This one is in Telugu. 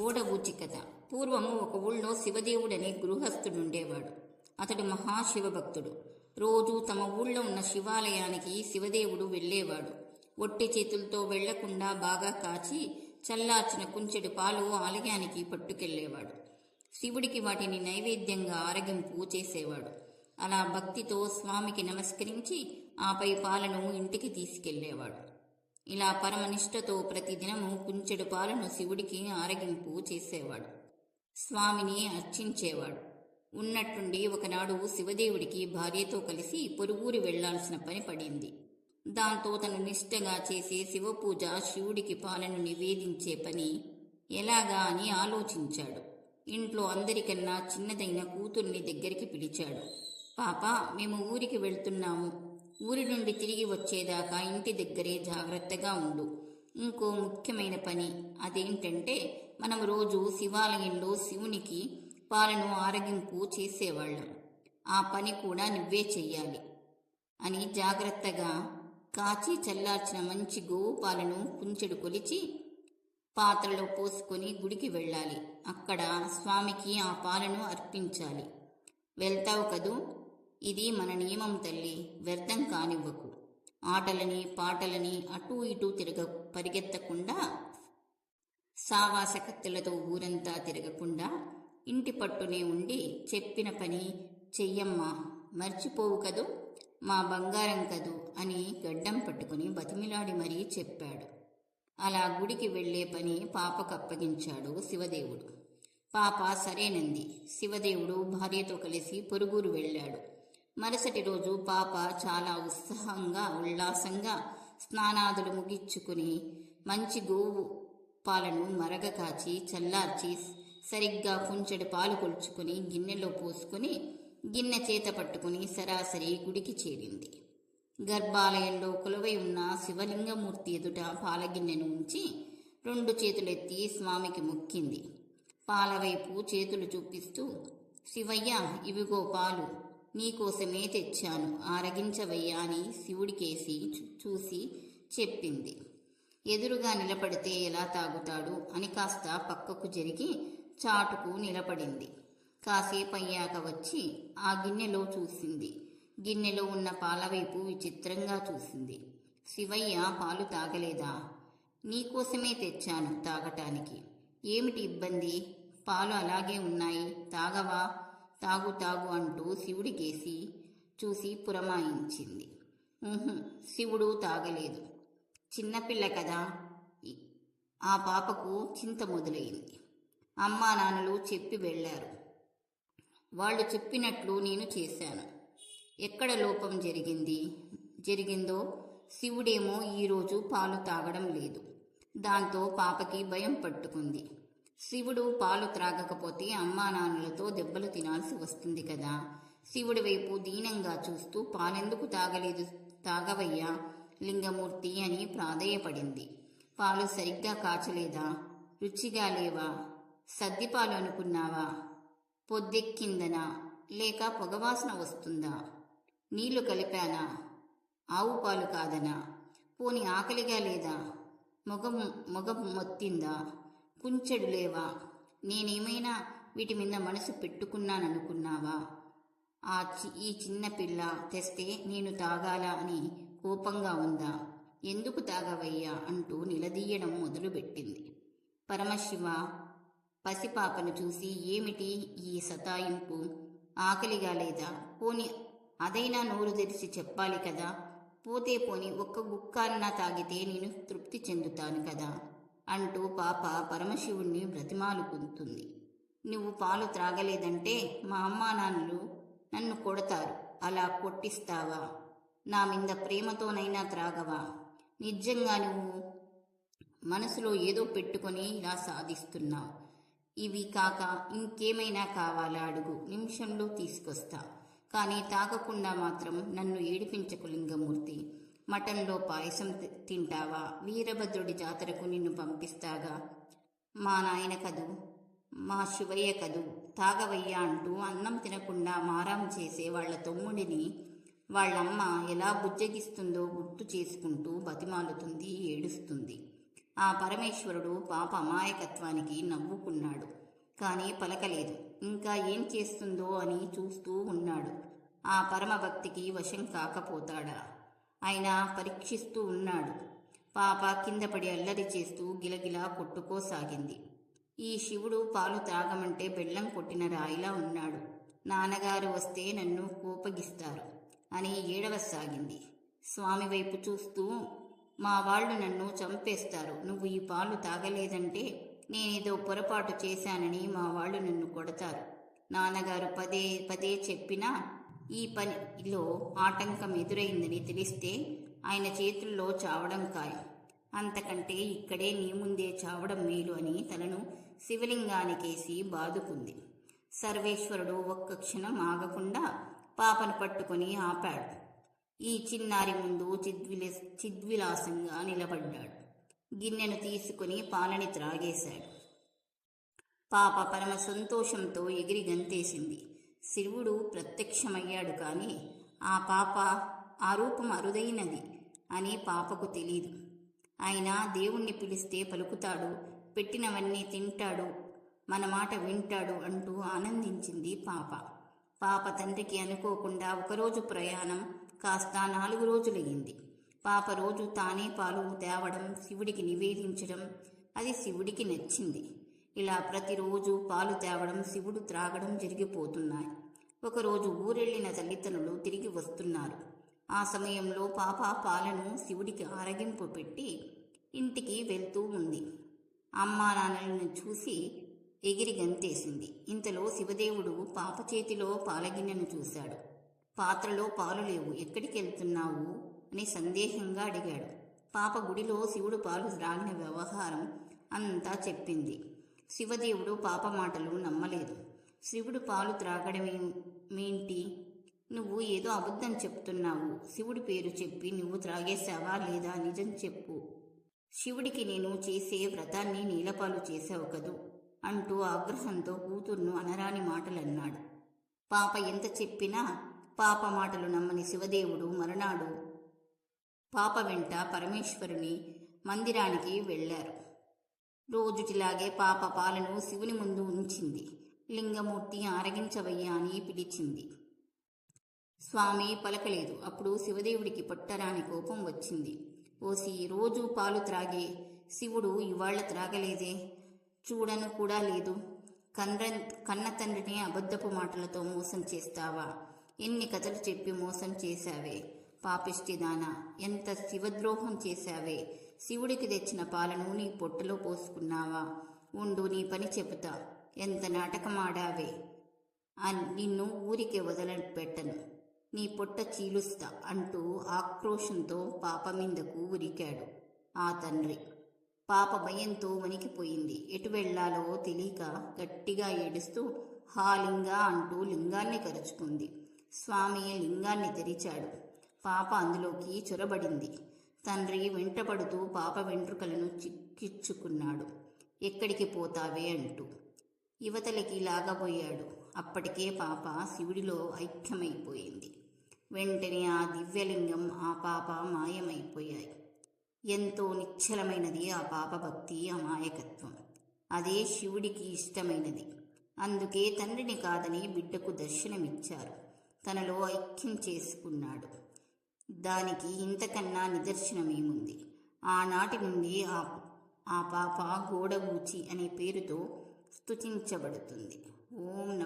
గూడబూచి కథ పూర్వము ఒక ఊళ్ళో శివదేవుడనే గృహస్థుడుండేవాడు. అతడు మహాశివభక్తుడు. రోజు తమ ఊళ్ళో ఉన్న శివాలయానికి శివదేవుడు వెళ్ళేవాడు. ఒట్టి చేతులతో వెళ్ళకుండా బాగా కాచి చల్లార్చిన కుంచెడు పాలు ఆలయానికి పట్టుకెళ్ళేవాడు శివుడికి వాటిని నైవేద్యంగా ఆరగింపు చేసేవాడు. అలా భక్తితో స్వామికి నమస్కరించి ఆపై పాలను ఇంటికి తీసుకెళ్ళేవాడు ఇలా పరమనిష్టతో ప్రతిదినము కుంచెడు పాలను శివుడికి ఆరగింపు చేసేవాడు. స్వామిని అర్చించేవాడు. ఉన్నట్టుండి ఒకనాడు శివదేవుడికి భార్యతో కలిసి పొరుగురు వెళ్ళాల్సిన పని పడింది. దాంతో తను నిష్టగా చేసే శివపూజ శివుడికి పాలను నివేదించే పని ఎలాగా అని ఆలోచించాడు. ఇంట్లో అందరికన్నా చిన్నదైన కూతుర్ని దగ్గరికి పిలిచాడు. పాప మేము ఊరికి వెళ్తున్నాము. ఊరి నుండి తిరిగి వచ్చేదాకా ఇంటి దగ్గరే జాగ్రత్తగా ఉండు. ఇంకో ముఖ్యమైన పని అదేంటంటే మనం రోజు శివాలయంలో శివునికి పాలను ఆరగింపు చేసేవాళ్ళం. ఆ పని కూడా నువ్వే చెయ్యాలి అని జాగ్రత్తగా కాచి చల్లార్చిన మంచి గోవు పాలను కుంచెడు కొలిచి పాత్రలో పోసుకొని గుడికి వెళ్ళాలి. అక్కడ స్వామికి ఆ పాలను అర్పించాలి. వెళ్తావు కదూ? ఇది మన నియమం తల్లి వ్యర్థం కానివ్వకు. ఆటలని పాటలని అటూ ఇటూ తిరగ పరిగెత్తకుండా సావాస కత్తులతో ఊరంతా తిరగకుండా ఇంటి పట్టునే ఉండి చెప్పిన పని చెయ్యమ్మా మర్చిపోవు కదూ మా బంగారం కదూ అని గడ్డం పట్టుకుని బతిమిలాడి మరీ చెప్పాడు. అలా గుడికి వెళ్ళే పని పాపకు అప్పగించాడు శివదేవుడు. పాప సరేనంది. శివదేవుడు భార్యతో కలిసి పొరుగురు వెళ్ళాడు. మరుసటి రోజు పాప చాలా ఉత్సాహంగా ఉల్లాసంగా స్నానాదులు ముగించుకుని మంచి గోవు పాలను మరగ కాచి చల్లార్చి సరిగ్గా కుంచెడు పాలు కొలుచుకుని గిన్నెలో పోసుకుని గిన్నె చేత పట్టుకుని సరాసరి గుడికి చేరింది. గర్భాలయంలో కొలువై ఉన్న శివలింగమూర్తి ఎదుట పాలగిన్నెను ఉంచి రెండు చేతులెత్తి స్వామికి మొక్కింది. పాలవైపు చేతులు చూపిస్తూ శివయ్య ఇవిగో పాలు. నీకోసమే తెచ్చాను. ఆరగించవయ్యా అని శివుడికేసి చూసి చెప్పింది. ఎదురుగా నిలబడితే ఎలా తాగుతాడు అని కాస్త పక్కకు జరిగి చాటుకు నిలబడింది. కాసేపు అయ్యాక వచ్చి ఆ గిన్నెలో చూసింది. గిన్నెలో ఉన్న పాల వైపు విచిత్రంగా చూసింది. శివయ్య పాలు తాగలేదా? నీకోసమే తెచ్చాను తాగటానికి. ఏమిటి ఇబ్బంది? పాలు అలాగే ఉన్నాయి. తాగవా? తాగు తాగు అంటూ శివుడికేసి చూసి పురమాయించింది. శివుడు తాగలేదు. చిన్నపిల్ల కదా. ఆ పాపకు చింత మొదలైంది. అమ్మా నాన్నలు చెప్పి వెళ్ళారు. వాళ్ళు చెప్పినట్లు నేను చేశాను. ఎక్కడ లోపం జరిగింది? జరిగిందో శివుడేమో ఈరోజు పాలు తాగడం లేదు. దాంతో పాపకి భయం పట్టుకుంది. శివుడు పాలు త్రాగకపోతే అమ్మా నాన్నలతో దెబ్బలు తినాల్సి వస్తుంది కదా. శివుడి వైపు దీనంగా చూస్తూ పాలెందుకు తాగలేదు? తాగవయ్యా లింగమూర్తి అని ప్రాధేయపడింది. పాలు సరిగ్గా కాచలేదా? రుచిగా లేవా? సద్దిపాలు అనుకున్నావా? పొద్దెక్కిందనా? లేక పొగవాసన వస్తుందా? నీళ్ళు కలిపానా? ఆవు పాలు కాదనా? పోని ఆకలిగా లేదా? మొగం మొగం మొత్తిందా? కుంచెడు లేవా? నేనేమైనా వీటి మీద మనసు పెట్టుకున్నాననుకున్నావా? ఆ చి- ఈ చిన్న పిల్ల తెస్తే నేను తాగాలా అని కోపంగా ఉందా? ఎందుకు తాగవయ్యా? అంటూ నిలదీయడం మొదలుపెట్టింది. పరమశివ పసిపాపను చూసి ఏమిటి ఈ సతాయింపు? ఆకలిగా లేదా? పోని అదైనా నోరు తెరిచి చెప్పాలి కదా? పోతే పోని ఒక్క గుక్క అన్నా తాగితే నేను తృప్తి చెందుతాను కదా? అంటూ పాప పరమశివుణ్ణి బ్రతిమాలుకుంటుంది. నువ్వు పాలు త్రాగలేదంటే మా అమ్మా నాన్నలు నన్ను కొడతారు. అలా కొట్టిస్తావా? నా మీద ప్రేమతోనైనా త్రాగవా? నిజంగా నువ్వు మనసులో ఏదో పెట్టుకొని ఇలా సాధిస్తున్నావు. ఇవి కాక ఇంకేమైనా కావాలా అడుగు. నిమిషంలో తీసుకొస్తా. కానీ తాగకుండా మాత్రం నన్ను ఏడిపించకు లింగమూర్తి. మటన్లో పాయసం తి- తింటావా? వీరభద్రుడి జాతరకు నిన్ను పంపిస్తాగా. మా నాయన కదు? మా శివయ్య కదు? తాగవయ్యా అంటూ అన్నం తినకుండా మారాం చేసే వాళ్ళ తమ్ముడిని వాళ్ళమ్మ ఎలా బుజ్జగిస్తుందో గుర్తు చేసుకుంటూ బతిమాలుతుంది ఏడుస్తుంది. ఆ పరమేశ్వరుడు పాప అమాయకత్వానికి నవ్వుకున్నాడు. కానీ పలకలేదు. ఇంకా ఏం చేస్తుందో అని చూస్తూ ఉన్నాడు. ఆ పరమభక్తికి వశం కాకపోతాడా? ఆయన పరీక్షిస్తూ ఉన్నాడు. పాప కింద పడి అల్లరి చేస్తూ గిలగిలా కొట్టుకోసాగింది. ఈ శివుడు పాలు తాగమంటే బెల్లం కొట్టిన రాయిలా ఉన్నాడు. నాన్నగారు వస్తే నన్ను కోపగిస్తారు అని ఏడవసాగింది. స్వామి వైపు చూస్తూ మా వాళ్ళు నన్ను చంపేస్తారు. నువ్వు ఈ పాలు తాగలేదంటే నేనేదో పొరపాటు చేశానని మా వాళ్ళు నన్ను కొడతారు. నాన్నగారు పదే పదే చెప్పినా ఈ పనిలో ఆటంకం ఎదురైందని తెలిస్తే ఆయన చేతుల్లో చావడం ఖాయం. అంతకంటే ఇక్కడే నీ ముందే చావడం మేలు అని తనను శివలింగానికేసి బాదుకుంది. సర్వేశ్వరుడు ఒక్క క్షణం ఆగకుండా పాపను పట్టుకొని ఆపాడు. ఈ చిన్నారి ముందు చిద్విల చిద్విలాసంగా నిలబడ్డాడు. గిన్నెను తీసుకుని పాలని త్రాగేశాడు. పాప పరమ సంతోషంతో ఎగిరి గంతేసింది. శివుడు ప్రత్యక్షమయ్యాడు కానీ ఆ పాప ఆ రూపం అరుదైనది అని పాపకు తెలియదు అయినా దేవుణ్ణి పిలిస్తే పలుకుతాడు పెట్టినవన్నీ తింటాడు మన మాట వింటాడు అంటూ ఆనందించింది పాప. పాప తండ్రికి అనుకోకుండా ఒకరోజు ప్రయాణం కాస్త నాలుగు రోజులయ్యింది. పాప రోజు తానే పాలు తేవడం శివుడికి నివేదించడం అది శివుడికి నచ్చింది. ఇలా ప్రతిరోజు పాలు తేవడం శివుడు త్రాగడం జరిగిపోతున్నాయి. ఒకరోజు ఊరెళ్ళిన తల్లిదండ్రులు తిరిగి వస్తున్నారు. ఆ సమయంలో పాప పాలను శివుడికి ఆరగింపు పెట్టి ఇంటికి వెళ్తూ ఉంది. అమ్మా నాన్నలను చూసి ఎగిరి గంతేసింది. ఇంతలో శివదేవుడు పాప చేతిలో పాలగిన్నెను చూశాడు. పాత్రలో పాలు లేవు. ఎక్కడికి వెళ్తున్నావు? అని సందేహంగా అడిగాడు. పాప గుడిలో శివుడు పాలు రాలిన వ్యవహారం అంతా చెప్పింది. శివదేవుడు పాప మాటలు నమ్మలేదు. శివుడు పాలు త్రాగడమేంటి నువ్వు ఏదో అబద్ధం చెప్తున్నావు. శివుడి పేరు చెప్పి నువ్వు త్రాగేశావా లేదా నిజం చెప్పు. శివుడికి నేను చేసే వ్రతాన్ని నీలపాలు చేశావు కదూ? అంటూ ఆగ్రహంతో కూతుర్ను అనరాని మాటలన్నాడు. పాప ఎంత చెప్పినా పాప మాటలు నమ్మని శివదేవుడు మరునాడు. పాప వెంట పరమేశ్వరుని మందిరానికి వెళ్ళారు. రోజుటిలాగే పాప పాలను శివుని ముందు ఉంచింది. లింగమూర్తి ఆరగించవయ్యా అని పిలిచింది. స్వామి పలకలేదు. అప్పుడు శివదేవుడికి పట్టరాని కోపం వచ్చింది. ఓసి రోజు పాలు త్రాగే. శివుడు ఇవాళ త్రాగలేదే. చూడను కూడా లేదు. కన్న కన్న తండ్రిని అబద్ధపు మాటలతో మోసం చేస్తావా? ఎన్ని కథలు చెప్పి మోసం చేశావే? పాపిష్టిదాన ఎంత శివద్రోహం చేశావే? శివుడికి తెచ్చిన పాలను నీ పొట్టలో పోసుకున్నావా? ఉండు నీ పని చెబుతా. ఎంత నాటకమాడావే? అని నిన్ను ఊరికే వదలపెట్టను. నీ పొట్ట చీలుస్తా అంటూ ఆక్రోషంతో పాప మీదకు ఉరికాడు ఆ తండ్రి. పాప భయంతో వణికిపోయింది. ఎటు వెళ్ళాలో తెలియక గట్టిగా ఏడుస్తూ హా లింగా అంటూ లింగాన్ని కరుచుకుంది. స్వామి లింగాన్ని తెరిచాడు. పాప అందులోకి చొరబడింది. తండ్రి వెంటపడుతూ పాప వెంట్రుకలను చిక్కిచ్చుకున్నాడు. ఎక్కడికి పోతావే అంటూ. యువతలకి లాగబోయాడు. అప్పటికే పాప శివుడిలో ఐక్యమైపోయింది. వెంటనే ఆ దివ్యలింగం ఆ పాప మాయమైపోయాయి. ఎంతో నిశ్చలమైనది ఆ పాప భక్తి అమాయకత్వం అదే శివుడికి ఇష్టమైనది. అందుకే తండ్రిని కాదని బిడ్డకు దర్శనమిచ్చారు. తనలో ఐక్యం చేసుకున్నాడు. దానికి ఇంతకన్నా నిదర్శనమేముంది? ఆనాటి నుండి ఆ ఆ పాప గూడగూచి అనే పేరుతో స్తుతించబడుతుంది. ఓం